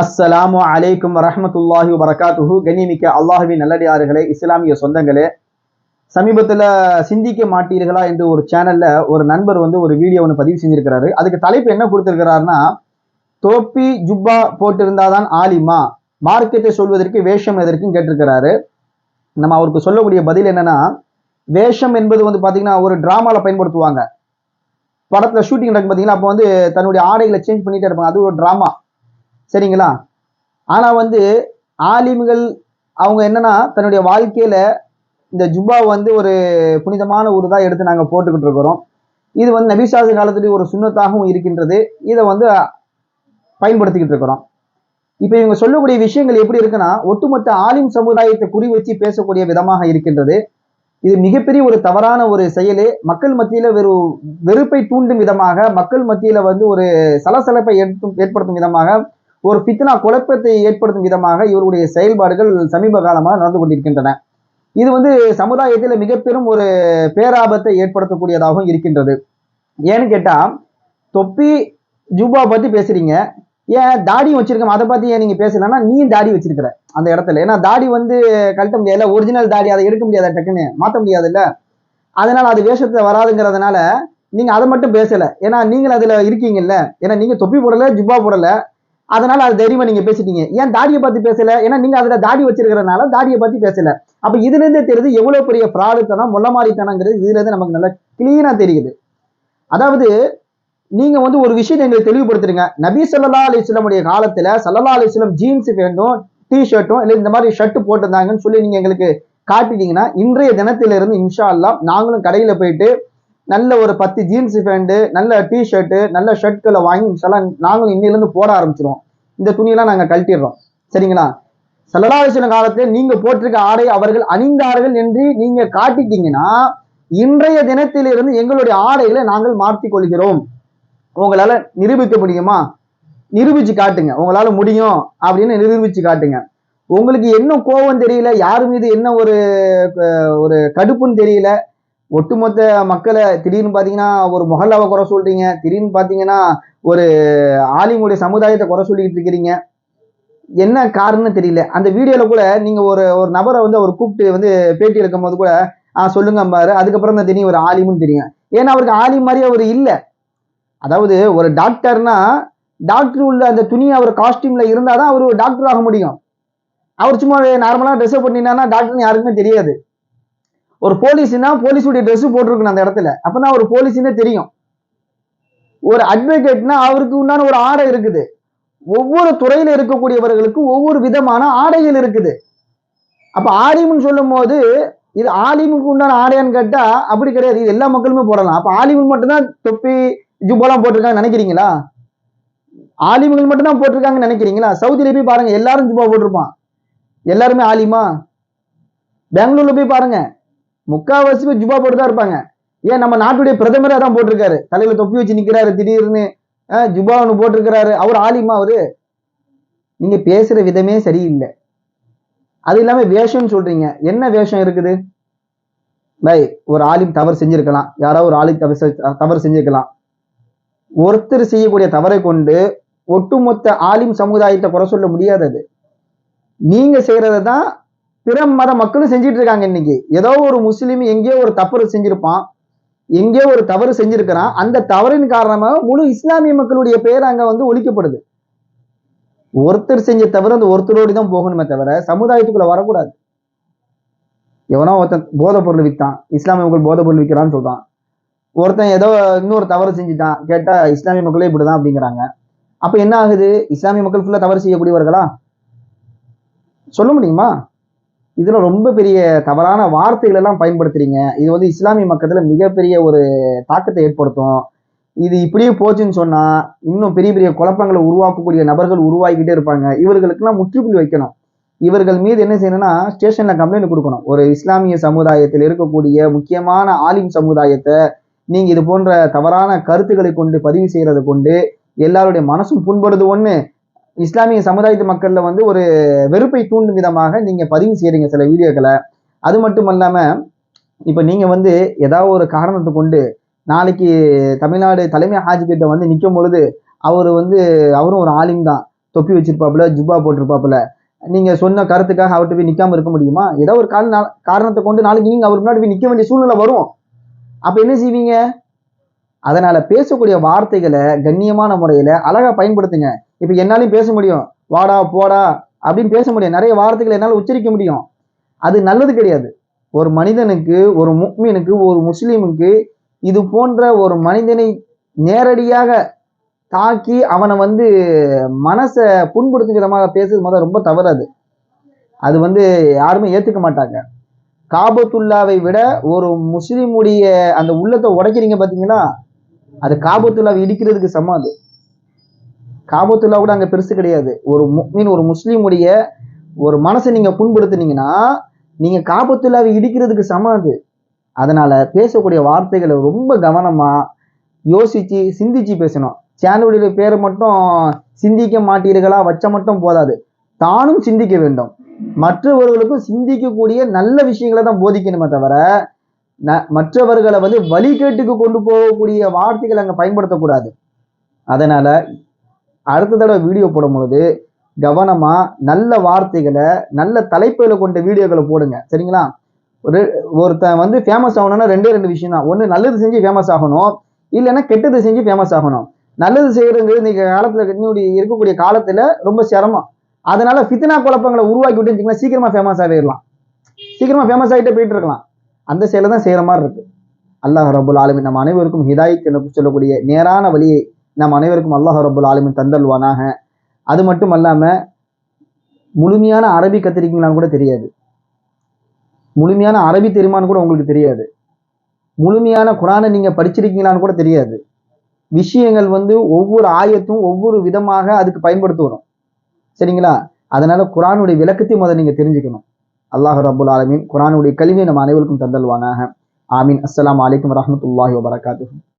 அஸ்ஸலாமு அலைக்கும் வரஹ்மத்துல்லாஹி வரகாத்துஹு கண்ணிமிக்க அல்லாஹுவின் நல்லடியார்களே இஸ்லாமிய சொந்தங்களே சமீபத்தில் சிந்திக்க மாட்டீர்களா என்று ஒரு சேனலில் ஒரு நண்பர் வந்து ஒரு வீடியோ ஒன்று பதிவு செஞ்சிருக்கிறாரு. அதுக்கு தலைப்பு என்ன கொடுத்துருக்கிறாருன்னா தோப்பி ஜுப்பா போட்டிருந்தாதான் ஆலிமா? மார்க்கெட்டை சொல்வதற்கு வேஷம் எதற்கும் கேட்டிருக்கிறாரு. நம்ம அவருக்கு சொல்லக்கூடிய பதில் என்னன்னா வேஷம் என்பது வந்து பார்த்தீங்கன்னா ஒரு டிராமால பயன்படுத்துவாங்க. படத்தில் ஷூட்டிங் நடக்கும் பார்த்தீங்கன்னா அப்போ வந்து தன்னுடைய ஆடைகளை சேஞ்ச் பண்ணிகிட்டே இருப்பாங்க. அது ஒரு ட்ராமா சரிங்களா? ஆனா வந்து ஆலிம்கள் அவங்க என்னன்னா தன்னுடைய வாழ்க்கையில இந்த ஜுப்பா வந்து ஒரு புனிதமான ஒரு தான் எடுத்து நாங்க போட்டுக்கிட்டு இருக்கிறோம். இது வந்து நபிசாசு காலத்துடைய ஒரு சுண்ணத்தாகவும் இருக்கின்றது. இதை வந்து பயன்படுத்திக்கிட்டு இருக்கிறோம். இப்போ இவங்க சொல்லக்கூடிய விஷயங்கள் எப்படி இருக்குன்னா ஒட்டுமொத்த ஆலிம் சமுதாயத்தை குறி வச்சு பேசக்கூடிய விதமாக இருக்கின்றது. இது மிகப்பெரிய ஒரு தவறான ஒரு செயலு. மக்கள் மத்தியில் வெறு வெறுப்பை தூண்டும் விதமாக மக்கள் மத்தியில் வந்து ஒரு சலசலப்பை ஏற்படுத்தும் விதமாக ஒரு பித்னா குழப்பத்தை ஏற்படுத்தும் விதமாக இவருடைய செயல்பாடுகள் சமீப காலமாக நடந்து கொண்டிருக்கின்றன. இது வந்து சமுதாயத்தில் மிக பெரும் ஒரு பேராபத்தை ஏற்படுத்தக்கூடியதாகவும் இருக்கின்றது. ஏன்னு கேட்டால் தொப்பி ஜூபா பற்றி பேசுறீங்க. ஏன் தாடியும் வச்சிருக்கோம் அதை பற்றி ஏன் நீங்கள் பேசலன்னா நீ தாடி வச்சிருக்கிற அந்த இடத்துல. ஏன்னா தாடி வந்து கழட்ட முடியாதுல்ல ஒரிஜினல் தாடி அதை எடுக்க முடியாத டக்குன்னு மாற்ற முடியாதுல்ல. அதனால் அது வேஷத்தில் வராதுங்கிறதுனால நீங்கள் அதை மட்டும் பேசலை. ஏன்னா நீங்கள் அதில் இருக்கீங்கல்ல. ஏன்னா நீங்கள் தொப்பி போடலை ஜுப்பா போடலை. அதனால அது தைரியமா நீங்க பேசிட்டீங்க. ஏன் தாடியை பத்தி பேசல? ஏன்னா நீங்க அதுல தாடி வச்சிருக்கிறனால தாடியை பத்தி பேசல. அப்ப இதுல இருந்தே தெரியுது எவ்வளவு பெரிய பிராடுத்தனம் முள்ளமாரித்தனங்கிறது இதுல இருந்து நமக்கு நல்லா கிளீனா தெரியுது. அதாவது நீங்க வந்து ஒரு விஷயத்தை எங்களுக்கு தெளிவுபடுத்துறீங்க. நபி சல்லா அலிஸ்லமுடைய காலத்துல சல்லா அலிஸ்லம் ஜீன்ஸ் பேண்டும் டி ஷர்ட்டும் இல்லை இந்த மாதிரி ஷர்ட் போட்டிருந்தாங்கன்னு சொல்லி நீங்க எங்களுக்கு காட்டிட்டீங்கன்னா இன்றைய தினத்திலிருந்து இன்ஷா அல்லா நாங்களும் கடையில போயிட்டு நல்ல ஒரு பத்து ஜீன்ஸ் பேண்ட்டு நல்ல டி ஷர்ட்டு நல்ல ஷர்ட்களை வாங்கி இன்ஷால்லா நாங்களும் இன்னிலேருந்து போட ஆரம்பிச்சிருவோம். இந்த துணியெல்லாம் நாங்கள் கழட்டிடுறோம். சரிங்களா? சல்லா காலத்தில் நீங்கள் போட்டிருக்க ஆடை அவர்கள் அணிந்தார்கள் என்று நீங்கள் காட்டிட்டீங்கன்னா இன்றைய தினத்திலிருந்து எங்களுடைய ஆடைகளை நாங்கள் மாற்றி கொள்கிறோம் உங்களால் நிரூபிக்க முடியுமா? நிரூபிச்சு காட்டுங்க. உங்களால் முடியும் அப்படின்னு நிரூபிச்சு காட்டுங்க. உங்களுக்கு என்ன கோபம் தெரியல? யார் மீது என்ன ஒரு ஒரு கடுப்புன்னு தெரியல? ஒட்டுமொத்த மக்களை திடீர்னு பார்த்தீங்கன்னா ஒரு மொஹல்லாவை குறை சொல்றீங்க. திடீர்னு பார்த்தீங்கன்னா ஒரு ஆலிமுடைய சமுதாயத்தை குறை சொல்லிக்கிட்டு இருக்கிறீங்க. என்ன காரணம்னு தெரியல. அந்த வீடியோவில் கூட நீங்கள் ஒரு ஒரு நபரை வந்து அவர் கூப்பிட்டு வந்து பேட்டி எடுக்கும் போது கூட ஆ சொல்லுங்க பாரு அதுக்கப்புறம் தான் தெரியும் ஒரு ஆலிமுன்னு தெரியும். ஏன்னா அவருக்கு ஆலிம் மாதிரி அவர் இல்லை. அதாவது ஒரு டாக்டர்னா டாக்டர் உள்ள அந்த துணி அவர் காஸ்ட்யூமில் இருந்தால் தான் அவர் டாக்டர் ஆக முடியும். அவர் சும்மா நார்மலாக ட்ரெஸ்அப் பண்ணினா டாக்டர்னு யாருக்குமே தெரியாது. ஒரு போலீஸ்னா போலீஸுடைய ட்ரெஸ் போட்டிருக்கணும் அந்த இடத்துல. அப்பதான் ஒரு போலீஸ்னே தெரியும். ஒரு அட்வொகேட்னா அவருக்கு உண்டான ஒரு ஆடை இருக்குது. ஒவ்வொரு துறையில இருக்கக்கூடியவர்களுக்கு ஒவ்வொரு விதமான ஆடைகள் இருக்குது. அப்ப ஆலிம்னு சொல்லும் போது இது ஆலிமுக்கு உண்டான ஆடையான்னு கேட்டா அப்படி கிடையாது. இது எல்லா மக்களுமே போடலாம். அப்ப ஆலிமுக்கு மட்டும்தான் தொப்பி ஜுப்பெல்லாம் போட்டிருக்காங்க நினைக்கிறீங்களா? ஆலிமுகள் மட்டும்தான் போட்டிருக்காங்கன்னு நினைக்கிறீங்களா? சவுதியில போய் பாருங்க எல்லாரும் ஜுப்பா போட்டிருப்பான். எல்லாருமே ஆலிமா? பெங்களூர்ல போய் பாருங்க. முக்காவாசி பேர் ஜுபா போட்டு தான் இருப்பாங்க. ஏன் நம்ம நாட்டுடைய பிரதமராக தான் போட்டிருக்காரு. தலையில தொப்பி வச்சு நிற்கிறாரு திடீர்னு ஜுபா ஒன்று போட்டிருக்கிறாரு. அவர் ஆலிமா அவரு. நீங்க பேசுற விதமே சரியில்லை. அது இல்லாம வேஷம்னு சொல்றீங்க. என்ன வேஷம் இருக்குது? பை ஒரு ஆலிம் தவறு செஞ்சிருக்கலாம். யாராவது ஒரு ஆலிம் தவறு தவறு செஞ்சிருக்கலாம். ஒருத்தர் செய்யக்கூடிய தவறை கொண்டு ஒட்டுமொத்த ஆலிம் சமுதாயத்தை குறை சொல்ல முடியாதது. நீங்க செய்யறதை தான் பிற மத மக்களும் செஞ்சிட்டு இருக்காங்க இன்னைக்கு. ஏதோ ஒரு முஸ்லீம் எங்கேயோ ஒரு தப்பு செஞ்சிருப்பான். எங்கேயோ ஒரு தவறு செஞ்சிருக்கிறான். அந்த தவறின் காரணமாக முழு இஸ்லாமிய மக்களுடைய பெயர் அங்க வந்து ஒழிக்கப்படுது. ஒருத்தர் செஞ்ச தவிர அந்த ஒருத்தரோடு தான் போகணுமே தவிர சமுதாயத்துக்குள்ள வரக்கூடாது. எவனோ ஒருத்தன் போதைப் பொருள் விற்றான் இஸ்லாமிய மக்கள் போதைப் பொருள் விற்கிறான்னு சொல்றான். ஒருத்தன் ஏதோ இன்னொரு தவறு செஞ்சுட்டான். கேட்டா இஸ்லாமிய மக்களே இப்படிதான் அப்படிங்கிறாங்க. அப்ப என்ன ஆகுது? இஸ்லாமிய மக்கள் ஃபுல்லா தவறு செய்யக்கூடியவர்களா? சொல்ல முடியுமா? இதுல ரொம்ப பெரிய தவறான வார்த்தைகள் எல்லாம் பயன்படுத்துறீங்க. இது வந்து இஸ்லாமிய மக்கத்துல மிகப்பெரிய ஒரு தாக்கத்தை ஏற்படுத்தும். இது இப்படியே போச்சுன்னு சொன்னா இன்னும் பெரிய பெரிய குழப்பங்களை உருவாக்கக்கூடிய நபர்கள் உருவாக்கிட்டே இருப்பாங்க. இவர்களுக்கெல்லாம் முற்றுப்புள்ளி வைக்கணும். இவர்கள் மீது என்ன செய்யணும்னா ஸ்டேஷன்ல கம்ப்ளைண்ட் கொடுக்கணும். ஒரு இஸ்லாமிய சமுதாயத்தில் இருக்கக்கூடிய முக்கியமான ஆலிம் சமுதாயத்தை நீங்க இது போன்ற தவறான கருத்துக்களை கொண்டு பதிவு செய்யறதை கொண்டு எல்லாருடைய மனசும் புண்படுது. ஒன்று இஸ்லாமிய சமுதாயத்து மக்களில் வந்து ஒரு வெறுப்பை தூண்டும் விதமாக நீங்கள் பதிவு செய்கிறீங்க சில வீடியோக்களை. அது மட்டும் இல்லாமல் இப்போ நீங்கள் வந்து ஏதாவது ஒரு காரணத்தை கொண்டு நாளைக்கு தமிழ்நாடு தலைமை ஹாஜி கிட்ட வந்து நிற்கும் பொழுது அவர் வந்து அவரும் ஒரு ஆலிம் தான். தொப்பி வச்சிருப்பாப்புல ஜுப்பா போட்டிருப்பாப்புல. நீங்கள் சொன்ன கருத்துக்காக அவர்கிட்ட போய் நிற்காமல் இருக்க முடியுமா? ஏதோ ஒரு கால காரணத்தை கொண்டு நாளைக்கு நீங்கள் அவர் முன்னாடி போய் நிற்க வேண்டிய சூழ்நிலை வரும். அப்போ என்ன செய்வீங்க? அதனால பேசக்கூடிய வார்த்தைகளை கண்ணியமான முறையில அழகா பயன்படுத்துங்க. இப்போ என்னாலையும் பேச முடியும். வாடா போடா அப்படின்னு பேச முடியும். நிறைய வார்த்தைகளை என்னால் உச்சரிக்க முடியும். அது நல்லது கிடையாது. ஒரு மனிதனுக்கு ஒரு முக்மீனுக்கு ஒரு முஸ்லீமுக்கு இது போன்ற ஒரு மனிதனை நேரடியாக தாக்கி அவனை வந்து மனசை புண்படுத்தும் விதமாக பேசுறது முதல் ரொம்ப தவறாது அது. வந்து யாருமே ஏத்துக்க மாட்டாங்க. காபத்துல்லாவை விட ஒரு முஸ்லீமுடைய அந்த உள்ளத்தை உடைக்கிறீங்க பார்த்தீங்கன்னா அது காபத்துல்லாவை இடிக்கிறதுக்கு சமம் அது. காபத்துல்லா கூட அங்க பெருசு கிடையாது. ஒரு மீன் ஒரு முஸ்லீமுடைய ஒரு மனசை நீங்க புண்படுத்துனீங்கன்னா நீங்க காபத்துல்லாவை இடிக்கிறதுக்கு சமம் அது. அதனால பேசக்கூடிய வார்த்தைகளை ரொம்ப கவனமா யோசிச்சு சிந்திச்சு பேசணும். சேனலுடைய பேரை மட்டும் சிந்திக்க மாட்டீர்களா? வச்ச மட்டும் போதாது. தானும் சிந்திக்க வேண்டும். மற்றவர்களுக்கும் சிந்திக்கக்கூடிய நல்ல விஷயங்களை தான் போதிக்கணுமே தவிர மற்றவர்களை வந்து வழிகேட்டுக்கு கொண்டு போகக்கூடிய வார்த்தைகளை அங்கே பயன்படுத்தக்கூடாது. அதனால் அடுத்த தடவை வீடியோ போடும் பொழுது கவனமாக நல்ல வார்த்தைகளை நல்ல தலைப்புகளை கொண்ட வீடியோக்களை போடுங்க. சரிங்களா? ஒரு ஒருத்தன் வந்து ஃபேமஸ் ஆகணும்னா ரெண்டே ரெண்டு விஷயம் தான் ஒன்று நல்லது செஞ்சு ஃபேமஸ் ஆகணும். இல்லைன்னா கெட்டது செஞ்சு ஃபேமஸ் ஆகணும். நல்லது செய்யறது இன்னைக்கு காலத்தில் இன்னுடைய இருக்கக்கூடிய காலத்தில் ரொம்ப சிரமம். அதனால ஃபித்னா குழப்பங்களை உருவாக்கி விட்டு சீக்கிரமாக ஃபேமஸ் ஆகிடலாம் சீக்கிரமாக ஃபேமஸ் ஆகிட்டே போயிட்டு இருக்கலாம். அந்த செயலை தான் செய்கிற மாதிரி இருக்கு. அல்லாஹ் ரபுல் ஆலமின் நம்ம அனைவருக்கும் ஹிதாயத் என்று சொல்லக்கூடிய நேரான வழியை நம் அனைவருக்கும் அல்லாஹ் ரபுல் ஆலமின் தந்தல்வானாக அது மட்டும் அல்லாமல் முழுமையான அரபி கத்திரிக்கீங்களான்னு கூட தெரியாது. முழுமையான அரபி தெரியுமான்னு கூட உங்களுக்கு தெரியாது. முழுமையான குரானை நீங்கள் படிச்சிருக்கீங்களான்னு கூட தெரியாது. விஷயங்கள் வந்து ஒவ்வொரு ஆயத்தும் ஒவ்வொரு விதமாக அதுக்கு பயன்படுத்து வரும். சரிங்களா? அதனால குரானுடைய விளக்கத்தையும் அதை நீங்கள் தெரிஞ்சுக்கணும். அல்லாஹ் ரபுல் ஆலமின். குரானுடைய கல்வியை நம்ம அனைவருக்கும் தந்தல்வானாக. ஆமீன். அஸ்லாம் வலைக்கம் வரமத்துல்லாஹி வபரகாத்து